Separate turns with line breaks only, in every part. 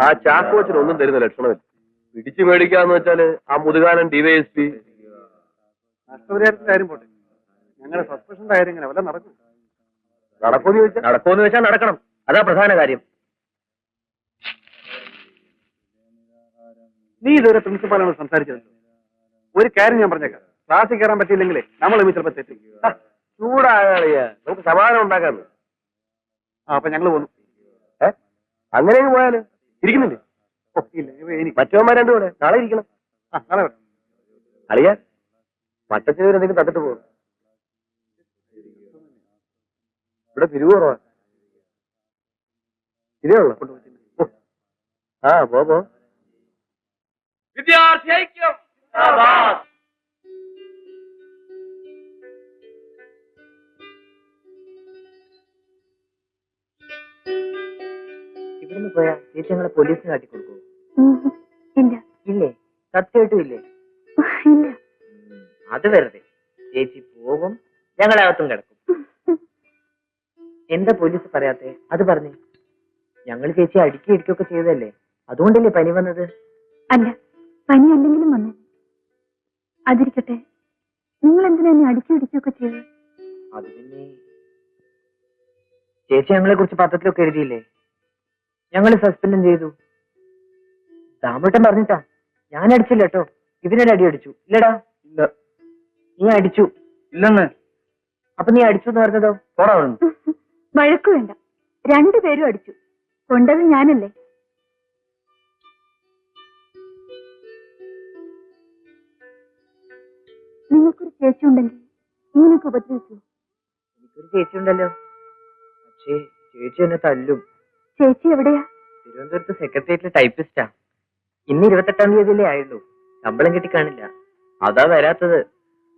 ആ ചാക്കോച്ചിന് ഒന്നും തരുന്ന ലക്ഷണമില്ല. പിടിച്ചു മേടിക്കാന്ന് വെച്ചാൽ ആ മുതുകാലൻ ഡിവൈഎസ്പി.
നഷ്ടപരിഹാരത്തിന്റെ കാര്യം പോട്ടെ. ഞങ്ങളുടെ സസ്പെൻഷന്റെ കാര്യം ഇങ്ങനെ വല്ല നടക്കും.
ചോദിച്ചാൽ നടക്കൂന്ന് വെച്ചാൽ നടക്കണം. അതാ പ്രധാന കാര്യം.
നീ ഇതുവരെ പ്രിൻസിപ്പാളിനോട് സംസാരിച്ചതല്ലോ. ഒരു കാര്യം ഞാൻ പറഞ്ഞേക്കാം. ക്ലാസ്സിൽ കയറാൻ പറ്റിയില്ലെങ്കിലേ നമ്മൾ തമ്മിൽ ചിലപ്പോൾ തെറ്റും. ആ,
ചൂടാകാളിയ. നമുക്ക് സമാധാനം ഉണ്ടാക്കാന്ന്
ആ അപ്പൊ ഞങ്ങൾ പോന്നു
ഏ? അങ്ങനെ അങ്ങ് പോയാൽ? ഇരിക്കുന്നില്ലേ?
ഇല്ല എനിക്ക്
മറ്റവന്മാർ രണ്ടു കൂടെ. നാളെ ഇരിക്കണം.
നാളെ
അളിയ എന്തെങ്കിലും തട്ടിട്ട് പോകും ഇവിടെ പിരിവ് കുറവാ. ഇതേ ഉള്ളു. ആ പോ പോ. വിദ്യാർത്ഥി ഐക്യം
ഇവിടുന്ന് പോയാ ചേച്ചി ഞങ്ങളെ പോലീസിന് കാട്ടിക്കൊടുക്കോ
ഉം. ഇല്ല.
ഇല്ലേ? സത്യമായിട്ടും ഇല്ലേ?
ഇല്ല.
അത് വെറുതെ. ചേച്ചി പോകും ഞങ്ങളകത്തും കിടക്കും. എന്താ പോലീസ് പറയാത്തെ? അത് പറഞ്ഞേ. ഞങ്ങൾ ചേച്ചി അടുക്കി ഇടിക്കൊക്കെ ചെയ്തതല്ലേ? അതുകൊണ്ടല്ലേ പനി വന്നത്?
അല്ല പനി അല്ലെങ്കിലും വന്നേ. അതിരിക്കട്ടെ. നിങ്ങൾ എന്തിനാ എന്നെ അടുക്കി ഇടിക്കുകയൊക്കെ ചെയ്തത്?
അത് പിന്നെ ചേച്ചി ഞങ്ങളെ കുറിച്ച് പത്രത്തിലൊക്കെ എഴുതിയില്ലേ? ഞങ്ങൾ സസ്പെൻഡും ചെയ്തു. ദാമട്ടൻ പറഞ്ഞിട്ടാ ഞാൻ അടിച്ചില്ല കേട്ടോ ഇവനൊരു അടി അടിച്ചു. ഇല്ലടാ.
ഇല്ല.
നീ അടിച്ചു.
ഇല്ലെന്ന്.
അപ്പൊ നീ അടിച്ചു എന്ന് പറഞ്ഞതോ?
പോടാ.
വഴക്കു വേണ്ട. രണ്ടുപേരും അടിച്ചു. കൊണ്ടത് ഞാനല്ലേ? നിങ്ങൾക്കൊരു ചേച്ചി ഉണ്ടെങ്കിൽ ഇങ്ങനെയൊക്കെ ഉപദ്രവിക്കൂ
എനിക്കൊരു ചേച്ചി ഉണ്ടല്ലോ പക്ഷേ ചേച്ചി എന്നെ തല്ലും.
ചേച്ചി എവിടെയാ?
തിരുവനന്തപുരത്ത് സെക്രട്ടേറിയറ്റിലെ ടൈപ്പിസ്റ്റാ ഇന്ന് ഇരുപത്തെട്ടാം തീയതിയിലേ ആയുള്ളൂ. ശമ്പളം കിട്ടി കാണില്ല. അതാ വരാത്തത്.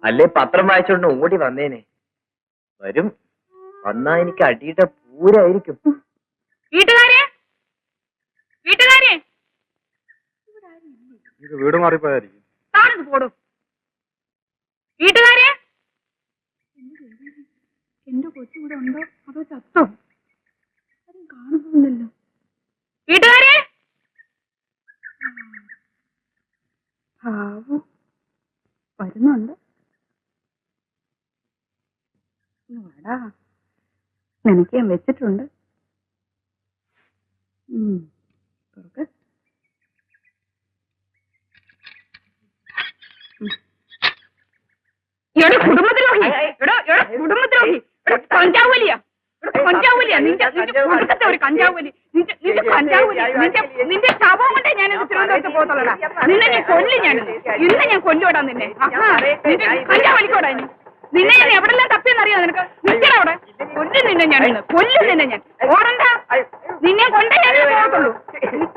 അല്ലേ പത്രം വായിച്ചോണ്ട് ഓടി വന്നേനെ. വരും. വന്നാ എനിക്ക് അടിയുടെ പൂരായിരിക്കും.
വീട്ടുകാരെ? വീട്ടുകാരെ?
വീട് മാറിപ്പോയായിരിക്കും.
താഴത്ത് പോടും. വീട്ടുകാരെ?
എന്റെ കൊച്ചുകൂടെ ഉണ്ടോ? അതോ ചത്തോ അതും നിനക്ക് ഞാൻ വെച്ചിട്ടുണ്ട് തുറക്ക്.
ഇവിടെ കുടുംബദ്രോഹി ഇവിടെ ഇവിടെ കുടുംബദ്രോഹി ഇവിടെ കഞ്ചാവൂലിയാ. ഇവിടെ കഞ്ചാവൂലിയാ. നിന്റെ നിന്റെ കുടുംബത്തെ ഒരു കഞ്ചാവൂലി. നിന്റെ നിന്റെ കഞ്ചാവൂലി. നിന്റെ നിന്റെ ശവം കൊണ്ടേ ഞാൻ തിരുവനന്തപുരത്ത് പോകത്തുള്ളടാ. നിന്നെ ഞാൻ കൊല്ലും ഞാൻ ഇന്ന് ഞാൻ കൊല്ലുവിടാ നിന്നെ. നിന്റെ കഞ്ചാവലിക്കോടാ നീ നിന്നെ ഞാൻ എവിടെല്ലാം തപ്പിയെന്നറിയാം നിനക്ക്? നിൽക്കണ അവിടെ. കൊല്ലും നിന്നെ ഞാൻ ഇന്ന്. കൊല്ലും നിന്നെ ഞാൻ. ഓടണ്ട. നിന്നെ കൊണ്ടേ ഞാൻ പോകത്തുള്ളൂ.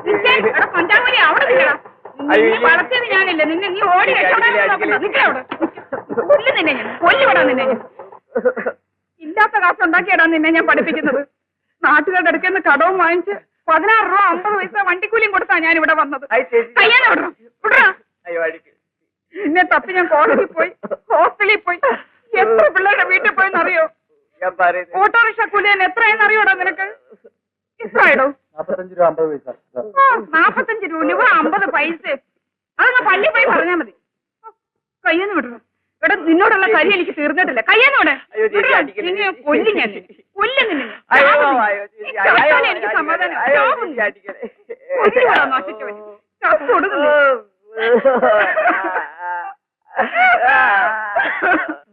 ഇവിടെ അവിടെ നിൽക്കണം നിന്നെ വളർത്തിയത് ഞാനില്ല. നിന്നെ നീ ഓടി രക്ഷപ്പെടാൻ നോക്കണ്ട അവിടെ. കൊല്ലും നിന്നെ ഞാൻ. കൊല്ലുപെടാ നിന്നെ ഞാൻ. ഇല്ലാത്ത കാശ് ഉണ്ടാക്കിയടാ നിന്നെ ഞാൻ പഠിപ്പിക്കുന്നത്. നാട്ടുകാരുടെ അടുക്കൽ നിന്ന് കടവും വാങ്ങിച്ച് പതിനാറ് രൂപ അമ്പത് പൈസ വണ്ടിക്കൂലിയും കൊടുത്താ ഞാൻ ഇവിടെ വന്നത്. കയ്യാനെ വിടണം. വിടറാ. നിന്നെ തപ്പി ഞാൻ കോളേജിൽ പോയി ഹോസ്റ്റലിൽ പോയി. എത്ര പിള്ളേരുടെ വീട്ടിൽ പോയെന്നറിയോ? ഓട്ടോറിക്ഷ കൂലിയാൻ എത്രയെന്ന് അറിയോടാ നിനക്ക്? എത്രയാടോ
നാപ്പത്തഞ്ച് രൂപ അമ്പത് പൈസ.
അതങ്ങ് പള്ളി പോയി പറഞ്ഞാ മതി. കയ്യെന്ന് വിടണം. ഇവിടെ നിന്നോടുള്ള കരി എനിക്ക് തീർന്നിട്ടില്ല. കയ്യെന്ന് വിടെ. കൊല്ലി ഞാൻ. കൊല്ലും നിന്നെ എനിക്ക് സമാധാനം. കൊടുക്കുന്നു.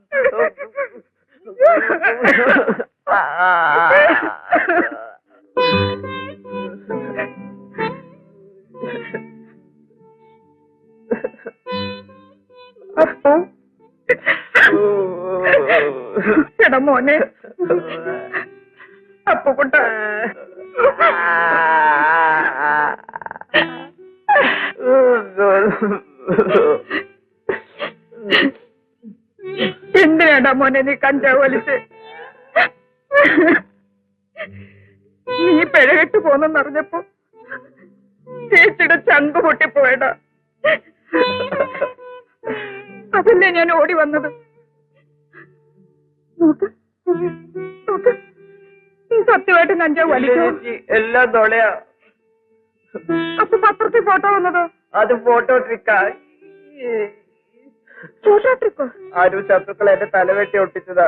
അപ്പോ? എടാ മോനെ. അപ്പൊ എന്തിനാടാ മോനെ നീ കഞ്ചാവ് വലിച്ച് നീ പിഴകെട്ട് പോന്നെന്നറിഞ്ഞപ്പോ ചേച്ചിയുടെ ചങ്ക് പൊട്ടിപ്പോയടാ. അതല്ലേ ഞാൻ ഓടി വന്നത്? നോക്ക് നോക്ക്. സത്യമായിട്ടും കഞ്ചാവ് വലിക്കോ
എല്ലാം തൊളയാ.
അപ്പൊ പത്രത്തിൽ ഫോട്ടോ വന്നതോ?
അത് ഫോട്ടോ ട്രിക്കാ ആരും ശത്രുക്കൾ എന്റെ തലവെട്ടി ഒട്ടിച്ചതാ.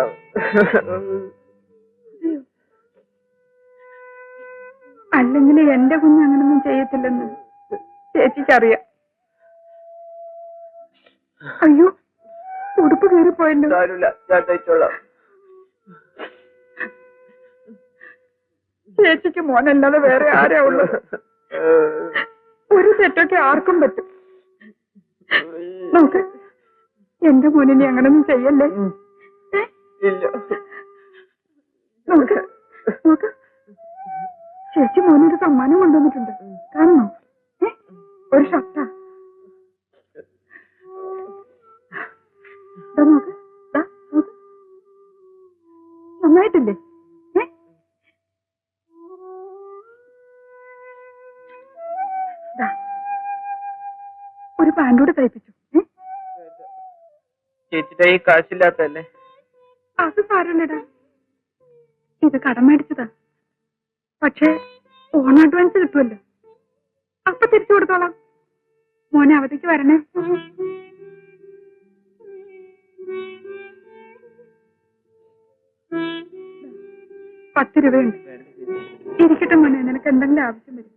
അല്ലെങ്കിൽ എന്റെ കുഞ്ഞ് അങ്ങനൊന്നും ചെയ്യത്തില്ലെന്ന് ചേച്ചിക്കറിയാം. അയ്യോ ഉടുപ്പ് കീറിപ്പോയല്ലോ. ചേച്ചിക്ക് മോനല്ലാതെ വേറെ ആരാ ഉള്ളത്? ഒരു സെറ്റൊക്കെ ആർക്കും പറ്റും. നോക്ക് എന്റെ മോനിനി അങ്ങനൊന്നും ചെയ്യല്ലേ? ഏ?
ഇല്ല.
നോക്ക് നോക്ക്. ചേച്ചി മോനൊരു സമ്മാനം കൊണ്ടുവന്നിട്ടുണ്ട്. കാണണോ? ഒരു ഷർട്ട. നോക്ക് നന്നായിട്ടില്ലേ. ഒരു പാന്റൂടെ തയ്പ്പിച്ചു. ഏ?
ചേച്ചിയുടെ ഈ കാശില്ലാത്തല്ലേ
അത് സാരമില്ലടാ ഇത് കടം മേടിച്ചതാ. പക്ഷേ ഓൺ അഡ്വാൻസ് കിട്ടുമല്ലോ. അപ്പൊ തിരിച്ചു കൊടുത്തോളാം. മോനെ അവധിക്ക് വരണേ. പത്ത് രൂപയുണ്ട്. ഇരിക്കട്ടെ മോനെ നിനക്ക് എന്തെങ്കിലും ആവശ്യം വരും.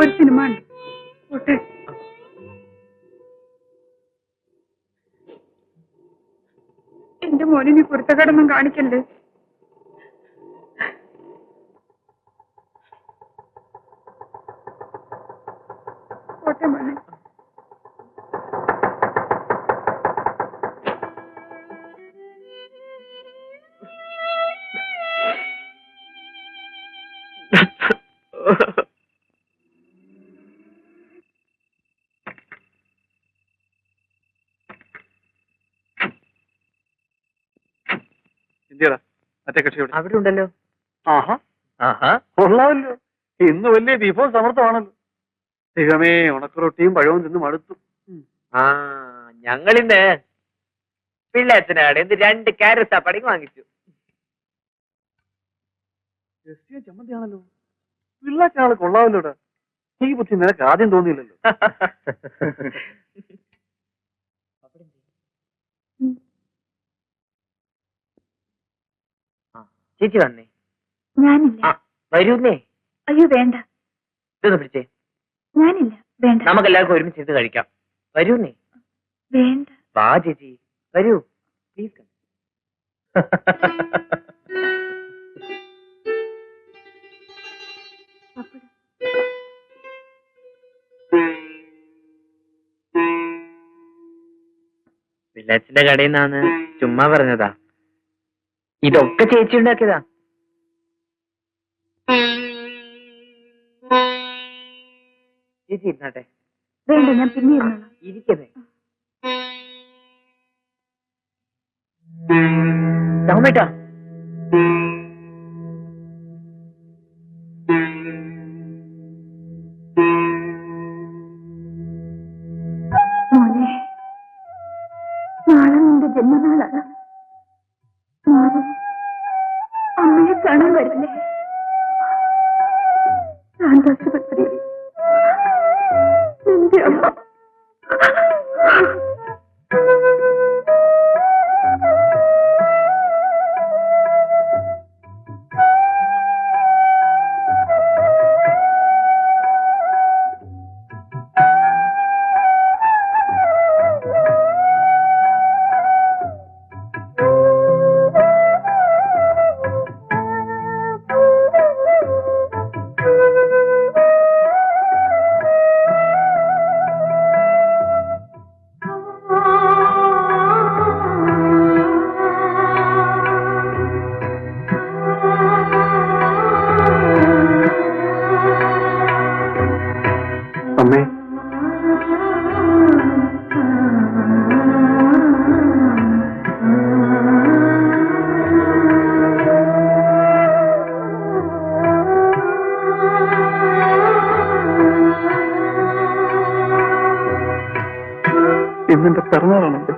ഒരു സിനിമ ഉണ്ട് ഓട്ടെ എന്റെ മോനെ നീ കുരുത്തക്കേടൊന്നും കാണിക്കല്ലേ? പോട്ടെ മോനെ.
എന്തിയടാ
അവിടെ ഉണ്ടല്ലോ
ആഹാ.
ആഹാ.
കൊള്ളാമല്ലോ. ഇന്ന് വലിയ വിഭവം സമർത്ഥമാണല്ലോ. ദൈവമേ ഉണക്കറൊട്ടിയും പഴവും തിന്ന് മടുത്തു.
ആ ഞങ്ങളിന്ന് പിള്ളേച്ചനാട് എന്ത് രണ്ട് ക്യാരറ്റ് സാപ്പാടേക്ക് വാങ്ങിച്ചു.
ചമ്മന്തിയാണല്ലോ. പിള്ളേച്ചനാൾ കൊള്ളാമല്ലോടാ. ഈ ബുദ്ധി നിനക്ക് ആദ്യം തോന്നിയില്ലല്ലോ
ആ, ചേച്ചി വന്നേ.
ഞാനില്ല.
വരൂന്നേ
അയ്യോ വേണ്ട.
ഇതൊന്ന് പിടിച്ചേ.
ഞാനില്ല. വേണ്ട.
നമുക്ക് എല്ലാവർക്കും ഒരുമിച്ച് ഇത് കഴിക്കാം. വരൂന്നേ
വേണ്ട.
വാ ചേച്ചി. വരൂ. പ്ലീസ്. പിള്ളേച്ചന്റെ കടയിൽ നിന്നാണ് ചുമ്മാ പറഞ്ഞതാ. ഇതൊക്കെ ചേച്ചി ഉണ്ടാക്കിയതാ ചേച്ചി ഇരുന്നാട്ടെ.
വേണ്ട ഞാൻ പിന്നെ ഇരുന്നോളാം.
ഇരിക്കുന്നേ രാമേട്ടാ
മോനെ നാളെ നിന്റെ
ഇന്നെന്റെ പിറന്നാളാണല്ലോ.